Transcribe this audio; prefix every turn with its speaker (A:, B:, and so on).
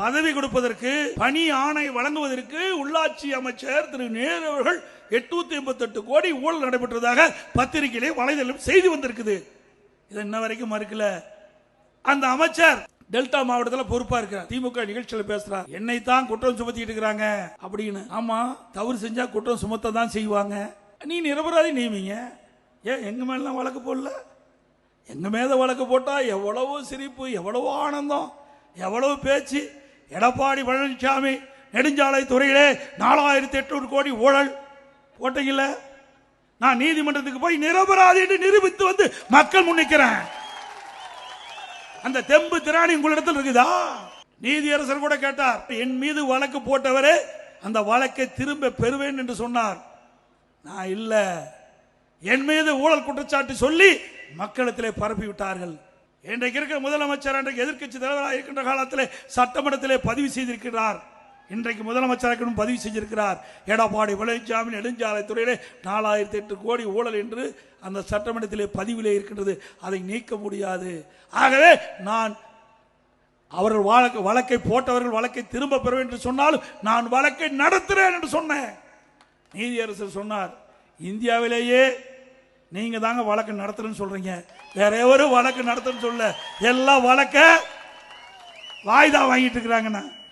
A: பதவி கொடுப்பதற்கு பணி ஆணை வழங்குவதற்கு உள்ளாட்சி அமைச்சர் திரு நேரு அவர்கள் எட்நூத்தி எண்பத்தி எட்டு கோடி ஊழல் நடைபெற்றதாக பத்திரிகையிலே வலைதளம் செய்தி வந்திருக்குது. இது இன்ன வரைக்கும் மறுக்கல. அந்த அமைச்சர் டெல்டா மாவட்டத்தில் பொறுப்பா இருக்கிறார். திமுக நிகழ்ச்சியில பேசுறார். என்னை தான் குற்றம் சுமத்திட்டு இருக்கிறாங்க அப்படின்னு. ஆமா தவறு செஞ்சா குற்றம் சுமத்த தான் செய்வாங்க. நீ நிரபராதி நியமிங்க. ஏன் எங்க மேலாம் வழக்கு போடல? எங்க மேல வழக்கு போட்டா எவ்வளவோ சிரிப்பு எவ்வளவோ ஆனந்தம் எவ்வளவு பேச்சு. எடப்பாடி பழனிசாமி நெடுஞ்சாலை துறையிலே நாலாயிரத்தி எட்நூறு கோடி ஊழல் போட்டீங்கல்ல? நான் நீதிமன்றத்துக்கு போய் நிரபராதி என்று நிரூபித்து வந்து மக்கள் முன்னிக்கிறேன். அந்த தெம்பு திராணி உங்களிடத்தில் இருக்குதா? நீதியரசர் கூட கேட்டார் என் மீது வழக்கு போட்டவரே அந்த வழக்கை திரும்ப பெறுவேன் என்று சொன்னார். நான் இல்லை. என் மீது ஊழல் குற்றச்சாட்டு சொல்லி மக்களிடத்திலே பரப்பி விட்டார்கள் இன்றைக்கு இருக்கிற முதலமைச்சர் அன்றைக்கு எதிர்க்கட்சி தலைவராக இருக்கின்ற காலத்தில் சட்டமன்றத்திலே பதிவு செய்திருக்கிறார். இன்றைக்கு முதலமைச்சராக பதிவு செஞ்சிருக்கிறார். எடப்பாடி பழனிசாமி நெடுஞ்சாலை துறையிலே நாலாயிரத்தி எட்டு கோடி ஊழல் என்று அந்த சட்டமன்றத்திலே பதிவிலே இருக்கின்றது. அதை நீக்க முடியாது. ஆகவே நான் அவர்கள் வழக்கு வழக்கை போட்டவர்கள் வழக்கை திரும்ப பெற என்று சொன்னாலும் நான் வழக்கை நடத்துறேன் என்று சொன்னேன். நீதியரசர் சொன்னார் இந்தியாவிலேயே நீங்க தாங்க வழக்கு நடத்துறேன்னு சொல்றீங்க. வேற எவரும் வழக்கு நடத்துன்னு சொல்ல எல்லா வழக்க வாய்தா வாங்கிட்டு இருக்கிறாங்கண்ணா.